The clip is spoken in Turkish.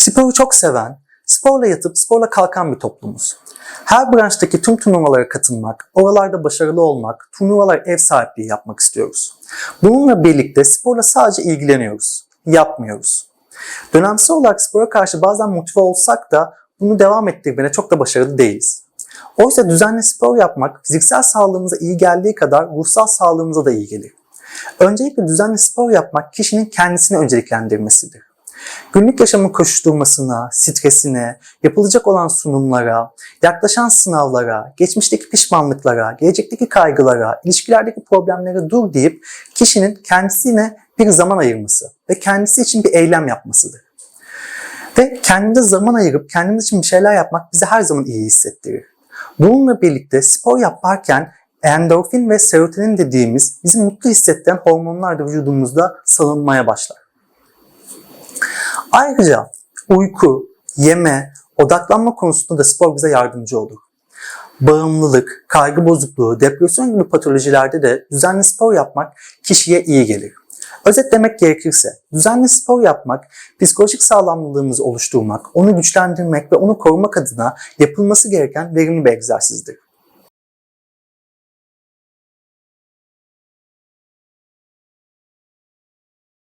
Sporu çok seven, sporla yatıp sporla kalkan bir toplumuz. Her branştaki tüm turnuvalara katılmak, oralarda başarılı olmak, turnuvalar ev sahipliği yapmak istiyoruz. Bununla birlikte sporla sadece ilgileniyoruz, yapmıyoruz. Dönemsel olarak spora karşı bazen motive olsak da bunu devam ettirmede çok da başarılı değiliz. Oysa düzenli spor yapmak fiziksel sağlığımıza iyi geldiği kadar ruhsal sağlığımıza da iyi gelir. Öncelikle düzenli spor yapmak kişinin kendisini önceliklendirmesidir. Günlük yaşamın koşuşturmasına, stresine, yapılacak olan sunumlara, yaklaşan sınavlara, geçmişteki pişmanlıklara, gelecekteki kaygılara, ilişkilerdeki problemlere dur deyip kişinin kendisine bir zaman ayırması ve kendisi için bir eylem yapmasıdır. Ve kendimize zaman ayırıp kendimiz için bir şeyler yapmak bizi her zaman iyi hissettirir. Bununla birlikte spor yaparken endorfin ve serotonin dediğimiz bizi mutlu hissettiren hormonlar da vücudumuzda salınmaya başlar. Ayrıca uyku, yeme, odaklanma konusunda da spor bize yardımcı olur. Bağımlılık, kaygı bozukluğu, depresyon gibi patolojilerde de düzenli spor yapmak kişiye iyi gelir. Özetlemek gerekirse, düzenli spor yapmak, psikolojik sağlamlılığımızı oluşturmak, onu güçlendirmek ve onu korumak adına yapılması gereken verimli bir egzersizdir.